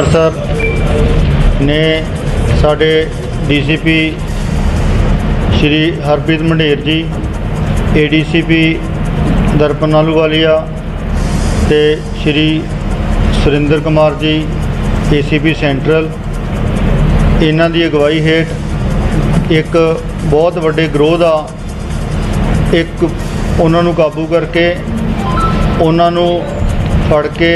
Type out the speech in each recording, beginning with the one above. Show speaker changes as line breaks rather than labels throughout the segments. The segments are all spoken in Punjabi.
ਅੰਮ੍ਰਿਤਸਰ ਨੇ ਸਾਡੇ ਡੀਸੀਪੀ ਸ਼੍ਰੀ ਹਰਪ੍ਰੀਤ ਮੰਡੇਰ ਜੀ, ਏਡੀਸੀਪੀ ਦਰਪਨ ਆਲੂਵਾਲੀਆ ਤੇ ਸ਼੍ਰੀ ਸੁਰਿੰਦਰ ਕੁਮਾਰ ਜੀ, ਏਸੀਪੀ ਸੈਂਟਰਲ, ਇਹਨਾਂ ਦੀ ਅਗਵਾਈ ਹੇਠ ਇੱਕ ਬਹੁਤ ਵੱਡੇ ਗਰੋਹ ਦਾ ਇੱਕ ਉਹਨਾਂ ਨੂੰ ਕਾਬੂ ਕਰਕੇ, ਉਹਨਾਂ ਨੂੰ ਫੜ ਕੇ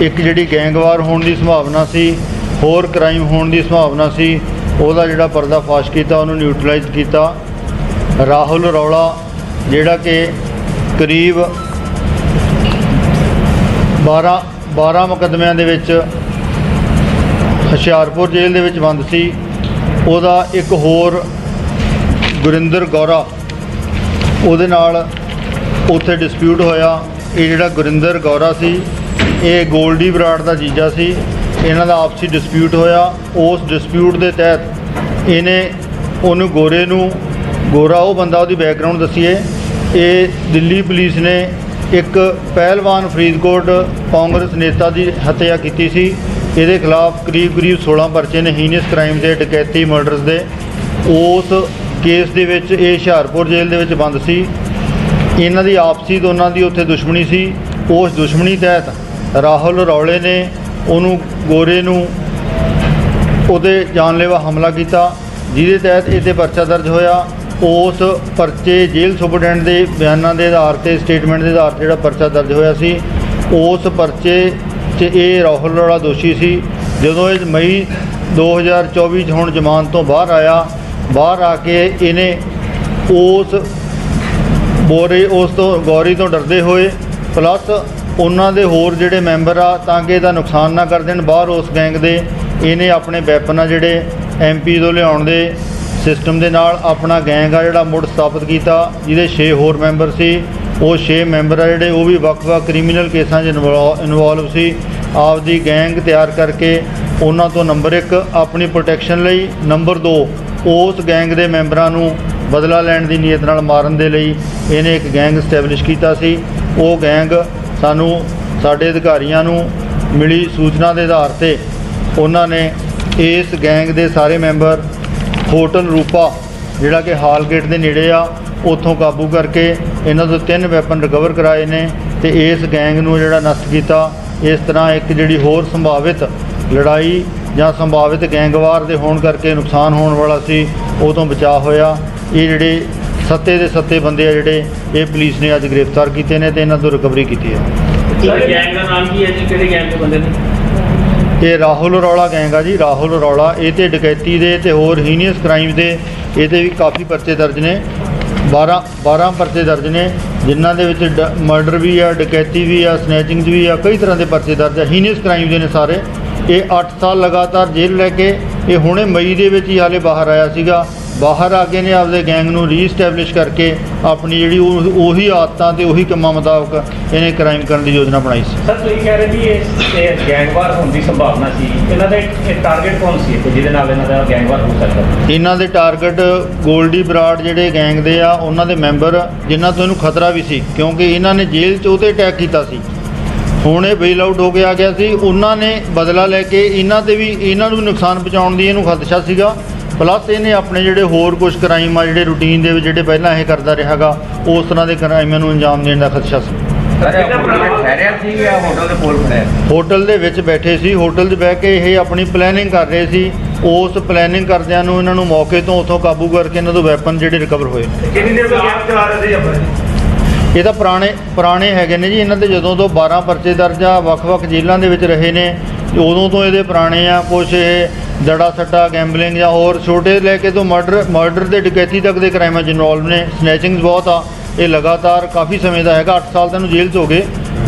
ਇੱਕ ਜਿਹੜੀ ਗੈਂਗਵਾਰ ਹੋਣ ਦੀ ਸੰਭਾਵਨਾ ਸੀ, ਹੋਰ ਕ੍ਰਾਈਮ ਹੋਣ ਦੀ ਸੰਭਾਵਨਾ ਸੀ, ਉਹਦਾ ਜਿਹੜਾ ਪਰਦਾਫਾਸ਼ ਕੀਤਾ, ਉਹਨੂੰ ਨਿਊਟਰਲਾਈਜ਼ ਕੀਤਾ। ਰਾਹੁਲ ਰੌਲਾ, ਜਿਹੜਾ ਕਿ ਕਰੀਬ 12 12 ਮੁਕੱਦਮਿਆਂ ਦੇ ਵਿੱਚ ਹੁਸ਼ਿਆਰਪੁਰ ਜੇਲ੍ਹ ਦੇ ਵਿੱਚ ਬੰਦ ਸੀ। ਉਹਦਾ ਇੱਕ ਹੋਰ ਗੁਰਿੰਦਰ ਗੌਰਾ, ਉਹਦੇ ਨਾਲ ਉੱਥੇ ਡਿਸਪਿਊਟ ਹੋਇਆ। ਇਹ ਜਿਹੜਾ ਗੁਰਿੰਦਰ ਗੌਰਾ ਸੀ ਇਹ ਗੋਲਡੀ ਬਰਾੜ ਦਾ ਜੀਜਾ ਸੀ। ਇਹਨਾਂ ਦਾ ਆਪਸੀ ਡਿਸਪਿਊਟ ਹੋਇਆ। ਉਸ ਡਿਸਪਿਊਟ ਦੇ ਤਹਿਤ ਇਹਨੇ ਉਹਨੂੰ ਗੋਰੇ ਨੂੰ, ਗੋਰਾ ਉਹ ਬੰਦਾ ਉਹਦੀ ਬੈਕਗ੍ਰਾਉਂਡ ਦੱਸੀਏ। ਇਹ ਦਿੱਲੀ ਪੁਲਿਸ ਨੇ ਇੱਕ ਪਹਿਲਵਾਨ ਫਰੀਦਕੋਟ ਕਾਂਗਰਸ ਨੇਤਾ ਦੀ ਹੱਤਿਆ ਕੀਤੀ ਸੀ। ਇਹਦੇ ਖਿਲਾਫ ਕਰੀਬ ਕਰੀਬ 16 ਪਰਚੇ ਨੇ ਹੀਨੀਅਸ ਕ੍ਰਾਈਮ ਦੇ, ਡਕੈਤੀ ਮਰਡਰਸ ਦੇ। ਉਸ ਕੇਸ ਦੇ ਵਿੱਚ ਇਹ ਹੁਸ਼ਿਆਰਪੁਰ ਜੇਲ੍ਹ ਦੇ ਵਿੱਚ ਬੰਦ ਸੀ। ਇਹਨਾਂ ਦੀ ਆਪਸੀ ਦੋਨਾਂ ਦੀ ਉੱਥੇ ਦੁਸ਼ਮਣੀ ਸੀ। ਉਸ ਦੁਸ਼ਮਣੀ ਤਹਿਤ ਰਾਹੁਲ ਰੌਲੇ ਨੇ ਉਹਨੂੰ ਗੋਰੇ ਨੂੰ ਉਹਦੇ ਜਾਨਲੇਵਾ ਹਮਲਾ ਕੀਤਾ, ਜਿਹਦੇ ਤਹਿਤ ਇਹ ਪਰਚਾ ਦਰਜ ਹੋਇਆ। ਉਸ ਪਰਚੇ ਜੇਲ੍ਹ ਸੁਪਰਡੈਂਟ ਦੇ ਬਿਆਨਾਂ ਦੇ ਆਧਾਰ ਤੇ, ਸਟੇਟਮੈਂਟ ਦੇ ਆਧਾਰ ਤੇ ਜਿਹੜਾ ਪਰਚਾ ਦਰਜ ਹੋਇਆ ਸੀ, ਉਸ ਪਰਚੇ 'ਚ ਇਹ ਰਾਹੁਲ ਰੌਲਾ ਦੋਸ਼ੀ ਸੀ। ਜਦੋਂ ਇਹ ਮਈ 2024 'ਚ ਹੁਣ ਜ਼ਮਾਨਤ ਤੋਂ ਬਾਹਰ ਆਇਆ, ਬਾਹਰ ਆ ਕੇ ਇਹਨੇ ਉਸ ਬੋਰੇ, ਉਸ ਤੋਂ ਗੌਰੀ ਤੋਂ ਡਰਦੇ ਹੋਏ, ਪਲੱਸ ਉਹਨਾਂ ਦੇ ਹੋਰ ਜਿਹੜੇ ਮੈਂਬਰ ਆ, ਤਾਂ ਕਿ ਇਹਦਾ ਨੁਕਸਾਨ ਨਾ ਕਰ ਦੇਣ। ਬਾਹਰ ਉਸ ਗੈਂਗ ਦੇ, ਇਹਨੇ ਆਪਣੇ ਵੈਪਨ ਆ ਜਿਹੜੇ ਐਮਪੀ ਤੋਂ ਲਿਆਉਣ ਦੇ ਸਿਸਟਮ ਦੇ ਨਾਲ ਆਪਣਾ ਗੈਂਗ ਆ ਜਿਹੜਾ ਮੁੜ ਸਥਾਪਿਤ ਕੀਤਾ, ਜਿਹਦੇ 6 ਹੋਰ ਮੈਂਬਰ ਸੀ। ਉਹ 6 ਮੈਂਬਰ ਆ ਜਿਹੜੇ, ਉਹ ਵੀ ਵੱਖ-ਵੱਖ ਕ੍ਰਿਮੀਨਲ ਕੇਸਾਂ 'ਚ ਇਨਵੋਲਵ ਸੀ। ਆਪਦੀ ਗੈਂਗ ਤਿਆਰ ਕਰਕੇ ਉਹਨਾਂ ਤੋਂ ਨੰਬਰ 1 ਆਪਣੀ ਪ੍ਰੋਟੈਕਸ਼ਨ ਲਈ। ਨੰਬਰ 2 ਉਸ ਗੈਂਗ ਦੇ ਮੈਂਬਰਾਂ ਨੂੰ ਬਦਲਾ ਲੈਣ ਦੀ ਨੀਅਤ ਨਾਲ ਮਾਰਨ ਦੇ ਲਈ ਇਹਨੇ ਇੱਕ ਗੈਂਗ ਸਟੈਬਲਿਸ਼ ਕੀਤਾ ਸੀ। ਉਹ ਗੈਂਗ ਸਾਨੂੰ ਸਾਡੇ ਅਧਿਕਾਰੀਆਂ ਨੂੰ ਮਿਲੀ ਸੂਚਨਾ ਦੇ ਆਧਾਰ ਤੇ ਉਹਨਾਂ ਨੇ ਇਸ ਗੈਂਗ ਦੇ ਸਾਰੇ ਮੈਂਬਰ, ਹੋਟਲ ਰੂਪਾ, ਜਿਹੜਾ ਕਿ ਹਾਲ ਗੇਟ ਦੇ ਨੇੜੇ ਆ, ਉੱਥੋਂ ਕਾਬੂ ਕਰਕੇ ਇਹਨਾਂ ਤੋਂ ਤਿੰਨ ਵੈਪਨ ਰਿਕਵਰ ਕਰਾਏ ਨੇ ਤੇ ਇਸ ਗੈਂਗ ਨੂੰ ਜਿਹੜਾ ਨਸ਼ਟ ਕੀਤਾ, ਇਸ ਤਰ੍ਹਾਂ ਇੱਕ ਜਿਹੜੀ ਹੋਰ ਸੰਭਾਵਿਤ ਲੜਾਈ ਜਾਂ ਸੰਭਾਵਿਤ ਗੈਂਗਵਾਰ ਦੇ ਹੋਣ ਕਰਕੇ ਨੁਕਸਾਨ ਹੋਣ ਵਾਲਾ ਸੀ, ਉਹ ਤੋਂ ਬਚਾਅ ਹੋਇਆ। ਇਹ ਜਿਹੜੇ ਸੱਤੇ ਦੇ ਸੱਤੇ ਬੰਦੇ ਆ ਜਿਹੜੇ ਇਹ ਪੁਲਿਸ ਨੇ ਅੱਜ ਗ੍ਰਿਫਤਾਰ ਕੀਤੇ ਨੇ ਤੇ ਇਹਨਾਂ ਤੋਂ ਰਿਕਵਰੀ ਕੀਤੀ ਹੈ।
ਸਰ ਗੈਂਗ ਦਾ ਨਾਮ ਕੀ ਹੈ ਜੀ? ਕਿਹੜੇ ਗੈਂਗ ਦੇ ਬੰਦੇ ਨੇ?
ਇਹ ਰਾਹੁਲ ਰੌਲਾ ਗੈਂਗ ਆ ਜੀ ਰਾਹੁਲ ਰੌਲਾ ਇਹ ਤੇ ਡਕੈਤੀ ਦੇ ਤੇ ਹੋਰ ਹੀਨੀਅਸ ਕ੍ਰਾਈਮ ਦੇ ਇਹਦੇ ਵੀ ਕਾਫੀ ਪਰਚੇ ਦਰਜ ਨੇ। 12 12 ਪਰਚੇ ਦਰਜ ਨੇ ਜਿਨ੍ਹਾਂ ਦੇ ਵਿੱਚ ਮਰਡਰ ਵੀ ਆ ਡਕੈਤੀ ਵੀ ਆ ਸਨੈਚਿੰਗ ਵੀ ਆ ਕਈ ਤਰ੍ਹਾਂ ਦੇ ਪਰਚੇ ਦਰਜ ਆ। ਹੀਨੀਅਸ ਕ੍ਰਾਈਮ ਦੇ ਨੇ ਸਾਰੇ। ਇਹ 8 ਸਾਲ ਲਗਾਤਾਰ ਜੇਲ੍ਹ ਲੈ ਕੇ ਇਹ ਹੁਣੇ ਮਈ ਦੇ ਵਿੱਚ ਹੀ ਹਾਲੇ ਬਾਹਰ ਆਇਆ ਸੀਗਾ। ਬਾਹਰ ਆ ਕੇ ਨੇ ਆਪਦੇ ਗੈਂਗ ਨੂੰ ਰੀਸਟੈਬਲਿਸ਼ ਕਰਕੇ ਆਪਣੀ ਜਿਹੜੀ ਉਹ- ਉਹੀ ਆਦਤਾਂ ਤੇ ਉਹੀ ਕੰਮਾਂ ਮੁਤਾਬਕ ਇਹਨੇ ਕ੍ਰਾਈਮ ਕਰਨ ਦੀ ਯੋਜਨਾ ਬਣਾਈ ਸੀ।
ਸਰ ਤੁਸੀਂ ਕਹਿ ਰਹੇ ਜੀ ਇਹ ਇਹ ਗੈਂਗਵਾਰ ਹੋਣ ਦੀ ਸੰਭਾਵਨਾ ਸੀ। ਇਹਨਾਂ ਦੇ ਇਹ ਟਾਰਗੇਟ ਕੌਣ ਸੀ? ਇੱਥੇ ਜਿਹਦੇ ਨਾਲ ਇਹਨਾਂ ਦਾ ਗੈਂਗਵਾਰ ਹੋ ਸਕਦਾ
ਇਹਨਾਂ ਦੇ ਟਾਰਗੇਟ ਗੋਲਡੀ ਬਰਾੜ ਜਿਹੜੇ ਗੈਂਗ ਦੇ ਆ ਉਹਨਾਂ ਦੇ ਮੈਂਬਰ ਜਿਨ੍ਹਾਂ ਤੋਂ ਇਹਨੂੰ ਖਤਰਾ ਵੀ ਸੀ ਕਿਉਂਕਿ ਇਹਨਾਂ ਨੇ ਜੇਲ੍ਹ 'ਚ ਉਹ 'ਤੇ ਅਟੈਕ ਕੀਤਾ ਸੀ। ਹੁਣ ਇਹ ਬੇਲ ਆਊਟ ਹੋ ਕੇ ਆ ਗਿਆ ਸੀ। ਉਹਨਾਂ ਨੇ ਬਦਲਾ ਲੈ ਕੇ ਇਹਨਾਂ ਤੇ ਵੀ ਇਹਨਾਂ ਨੂੰ ਵੀ ਨੁਕਸਾਨ ਪਹੁੰਚਾਉਣ ਦੀ ਇਹਨੂੰ ਖਦਸ਼ਾ ਸੀਗਾ। ਪਲੱਸ ਇਹਨੇ ਆਪਣੇ ਜਿਹੜੇ ਹੋਰ ਕੁਝ ਕ੍ਰਾਈਮ ਆ ਜਿਹੜੇ ਰੂਟੀਨ ਦੇ ਵਿੱਚ ਜਿਹੜੇ ਪਹਿਲਾਂ ਇਹ ਕਰਦਾ ਰਿਹਾਗਾ ਉਸ ਤਰ੍ਹਾਂ ਦੇ ਕ੍ਰਾਈਮਾਂ ਨੂੰ ਅੰਜਾਮ ਦੇਣ ਦਾ ਖਦਸ਼ਾ ਸੀ।
ਹੋਟਲ ਦੇ
ਦੇ ਵਿੱਚ ਬੈਠੇ ਸੀ ਹੋਟਲ 'ਚ ਬਹਿ ਕੇ ਇਹ ਆਪਣੀ ਪਲੈਨਿੰਗ ਕਰ ਰਹੇ ਸੀ। ਉਸ ਪਲੈਨਿੰਗ ਕਰਦਿਆਂ ਨੂੰ ਇਹਨਾਂ ਨੂੰ ਮੌਕੇ ਤੋਂ ਉੱਥੋਂ ਕਾਬੂ ਕਰਕੇ ਇਹਨਾਂ ਤੋਂ ਵੈਪਨ ਜਿਹੜੇ ਰਿਕਵਰ ਹੋਏ।
ਕਿੰਨੀ ਦੇਰ ਤੋਂ ਗੈਂਗ ਚਲਾ ਰਹੇ ਸੀ ਆਪਣੇ
ਇਹ ਤਾਂ ਪੁਰਾਣੇ ਪੁਰਾਣੇ ਹੈਗੇ ਨੇ ਜੀ ਇਹਨਾਂ ਤੇ ਜਦੋਂ ਤੋਂ 12 ਪਰਚੇ ਦਰਜ ਆ ਵੱਖ-ਵੱਖ ਜੇਲ੍ਹਾਂ ਦੇ ਵਿੱਚ ਰਹੇ ਨੇ ਉਦੋਂ ਤੋਂ ਇਹਦੇ ਪੁਰਾਣੇ ਆ ਕੁਝ ਇਹ ਦੜਾ ਸੱਟਾ ਗੈਂਬਲਿੰਗ ਜਾਂ ਹੋਰ ਛੋਟੇ ਲੈ ਕੇ ਤੋਂ ਮਰਡਰ ਮਰਡਰ ਤੇ ਡਕੈਤੀ ਤੱਕ ਦੇ ਕ੍ਰਾਈਮਾਂ 'ਚ ਇਨਵੋਲਵ ਨੇ। ਸਨੈਚਿੰਗਸ ਬਹੁਤ ਆ। ਇਹ ਲਗਾਤਾਰ ਕਾਫੀ ਸਮੇਂ ਦਾ ਹੈਗਾ। 8 ਸਾਲ ਤੈਨੂੰ ਜੇਲ੍ਹ 'ਚ ਹੋ ਗਏ।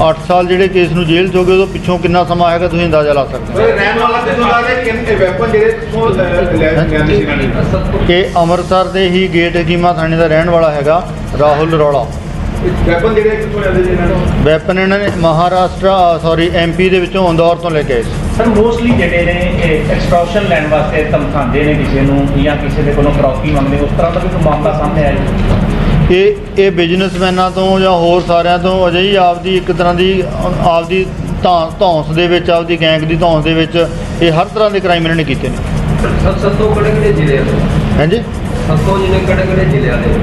8 ਸਾਲ ਜਿਹੜੇ ਕੇਸ ਨੂੰ ਜੇਲ੍ਹ 'ਚ ਹੋ ਗਏ ਉਦੋਂ ਪਿੱਛੋਂ ਕਿੰਨਾ ਸਮਾਂ ਹੈਗਾ ਤੁਸੀਂ ਅੰਦਾਜ਼ਾ ਲਾ ਸਕਦੇ
ਸਰ ਰਹਿਣ ਵਾਲਾ ਤੇ ਦੇ ਕਿੰਨੇ ਵੈਪਨ ਜਿਹੜੇ ਤੋਂ ਲੈ
ਹੋ ਇਹ ਅੰਮ੍ਰਿਤਸਰ ਦੇ ਹੀ ਗੇਟ ਹਕੀਮਾ ਥਾਣੇ ਦਾ ਰਹਿਣ ਵਾਲਾ ਹੈਗਾ ਰਾਹੁਲ ਰੌਲਾ।
ਵੈਪਨ ਜਿਹੜੇ ਕਿੱਥੋਂ ਲੈਂਦੇ ਸੀ ਇਹਨਾਂ ਨੂੰ?
ਵੈਪਨ ਇਹਨਾਂ ਨੇ ਮਹਾਰਾਸ਼ਟਰ ਸੌਰੀ ਐਮਪੀ ਦੇ ਵਿੱਚੋਂ ਇੰਦੌਰ ਤੋਂ ਲੈ ਕੇ ਆਏ ਸੀ।
ਸਰ ਮੋਸਟਲੀ ਜਿਹੜੇ ਨੇ ਇਹ ਐਕਸਟ੍ਰੈਕਸ਼ਨ ਲੈਣ ਵਾਸਤੇ ਧਮਕਾਉਂਦੇ ਨੇ ਕਿਸੇ ਨੂੰ ਜਾਂ ਕਿਸੇ ਦੇ ਕੋਲੋਂ ਕਰੌਕੀ ਮੰਗਦੇ ਉਸ ਤਰ੍ਹਾਂ ਦਾ ਵੀ ਕੋਈ ਮਾਮਲਾ ਸਾਹਮਣੇ ਆਇਆ ਜੀ?
ਇਹ ਇਹ ਬਿਜ਼ਨਸਮੈਨਾਂ ਤੋਂ ਜਾਂ ਹੋਰ ਸਾਰਿਆਂ ਤੋਂ ਅਜਿਹੀ ਆਪਦੀ ਇੱਕ ਤਰ੍ਹਾਂ ਦੀ ਅ- ਆਪਦੀ ਧੌ- ਧੌਂਸ ਦੇ ਵਿੱਚ ਆਪਦੀ ਗੈਂਗ ਦੀ ਧੌਂਸ ਦੇ ਵਿੱਚ ਇਹ ਹਰ ਤਰ੍ਹਾਂ ਦੇ ਕ੍ਰਾਈਮ ਇਹਨਾਂ ਨੇ ਕੀਤੇ ਨੇ।
ਸਭ ਸੱਤੋਂ ਕਿਹੜੇ ਕਿਹੜੇ ਜ਼ਿਲ੍ਹੇ ਦੇ
ਹਾਂਜੀ?
ਸੱਤੋਂ ਜਿਹਨੇ ਕਿਹੜੇ ਕਿਹੜੇ ਜ਼ਿਲ੍ਹਿਆਂ ਦੇ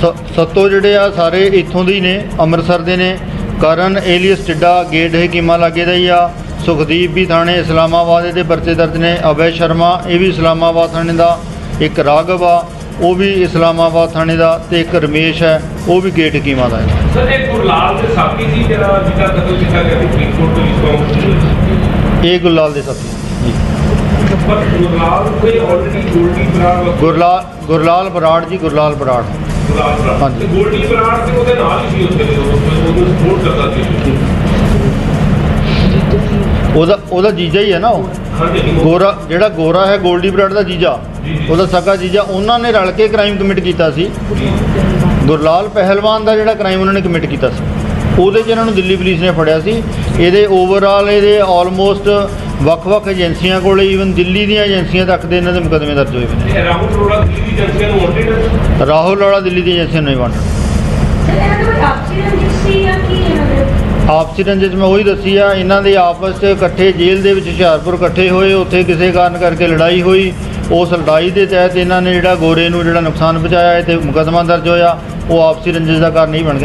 ਸਤ- ਜਿਹੜੇ ਆ ਸਾਰੇ ਇੱਥੋਂ ਦੇ ਹੀ ਨੇ ਅੰਮ੍ਰਿਤਸਰ ਦੇ ਨੇ। ਕਰਨ ਏਲੀਅਸ ਟਿੱਡਾ ਗੇਟ ਹਕੀਮਾ ਲਾਗੇ ਦਾ ਹੀ ਆ। ਸੁਖਦੀਪ ਵੀ ਥਾਣੇ ਇਸਲਾਮਾਬਾਦ ਦੇ ਪਰਚੇ ਦਰਜ ਨੇ। ਅਭੈ ਸ਼ਰਮਾ ਇਹ ਵੀ ਇਸਲਾਮਾਬਾਦ ਥਾਣੇ ਦਾ ਇੱਕ ਰਾਘਵ ਆ। ਉਹ ਵੀ ਇਸਲਾਮਾਬਾਦ ਥਾਣੇ ਦਾ ਤੇ ਇੱਕ ਰਮੇਸ਼ ਹੈ। ਉਹ ਵੀ ਗੇਟ ਹਕੀਮਾ ਦਾ ਹੈ।
ਸਰ ਇਹ ਗੁਰਲਾਲ ਦੇ ਸਾਥੀ ਸੀ ਜਿਹੜਾ ਜਿਹਦਾ ਕਤਲ ਕੀਤਾ ਗਿਆ ਸੀ ਫਰੀਦਕੋਟ ਪੁਲਿਸ
ਇਹ ਗੁਰਲਾਲ ਦੇ ਸਾਥੀ। ਜੀ।
ਗੁਰਲਾਲ ਕੋਈ ਆਲਰੇਡੀ ਗੋਲਡੀ ਬਰਾੜ
ਗੁਰਲਾਲ ਗੁਰਲਾਲ ਬਰਾੜ ਜੀ ਗੁਰਲਾਲ ਬਰਾੜ।
ਗੁਰਲਾਲ ਬਰਾੜ
ਹਾਂਜੀ।
ਤੇ ਗੋਲਡੀ ਬਰਾੜ ਤੇ ਉਹਦੇ ਨਾਲ ਹੀ ਸੀ ਉਸ ਵੇਲੇ ਉਹ ਉਹਨੂੰ ਸਪੋਰਟ ਕਰਦਾ ਸੀ।
ਉਹਦਾ ਉਹਦਾ ਜੀਜਾ ਹੀ ਹੈ ਨਾ ਉਹ? ਗੋਰਾ ਜਿਹੜਾ ਗੋਰਾ ਹੈ 골ਡੀ ਬਰਾੜ ਦਾ ਜੀਜਾ। ਉਹਦਾ ਸਕਾ ਜੀਜਾ। ਉਹਨਾਂ ਨੇ ਰਲ ਕੇ ਕ੍ਰਾਈਮ ਕਮਿਟ ਕੀਤਾ ਸੀ। ਗੁਰਲਾਲ ਪਹਿਲਵਾਨ ਦਾ ਜਿਹੜਾ ਕ੍ਰਾਈਮ ਉਹਨਾਂ ਨੇ ਕਮਿਟ ਕੀਤਾ ਸੀ। ਉਹਦੇ 'ਚ ਇਹਨਾਂ ਨੂੰ ਦਿੱਲੀ ਪੁਲਿਸ ਨੇ ਫੜਿਆ ਸੀ। ਇਹਦੇ ਓਵਰਆਲ ਇਹਦੇ ਆਲਮੋਸਟ ਵੱਖ-ਵੱਖ ਏਜੰਸੀਆਂ ਕੋਲੇ ਈਵਨ ਦਿੱਲੀ ਦੀਆਂ ਏਜੰਸੀਆਂ ਤੱਕ ਦੇ ਇਹਨਾਂ ਦੇ ਮੁਕੱਦਮੇ ਦਰਜ ਹੋਏ ਹੋਏ
ਇਹ ਰਾਹੁਲ ਰੋੜਾ ਦਿੱਲੀ ਦੀ ਏਜੰਸੀਆਂ ਨੂੰ ਵਾਂਟਡ ਹੈ।
ਨੇ ਰਾਹੁਲ ਵਾਲਾ ਦਿੱਲੀ ਦੀ ਏਜੰਸੀ ਨੂੰ ਵਾਂਟਡ
ਸਰ
ਆਪਸੀ ਰੰਜਿਸ਼ ਮੈਂ ਉਹੀ ਦੱਸੀ ਆ ਇਹਨਾਂ ਦੇ ਆਪਸ 'ਚ ਇਕੱਠੇ ਜੇਲ੍ਹ ਦੇ ਵਿੱਚ ਹੁਸ਼ਿਆਰਪੁਰ ਇਕੱਠੇ ਹੋਏ ਉੱਥੇ ਕਿਸੇ ਕਾਰਨ ਕਰਕੇ ਲੜਾਈ ਹੋਈ ਉਸ ਲੜਾਈ ਦੇ ਤਹਿਤ ਇਹਨਾਂ ਨੇ ਜਿਹੜਾ ਗੋਰੇ ਨੂੰ ਜਿਹੜਾ ਨੁਕਸਾਨ ਪਹੁੰਚਾਇਆ ਹੈ ਤੇ ਮੁਕੱਦਮਾ ਦਰਜ ਹੋਇਆ ਉਹ ਆਪਸੀ ਰੰਜਿਸ਼ ਦਾ ਕਾਰਨ ਨਹੀਂ ਬਣ ਗਿਆ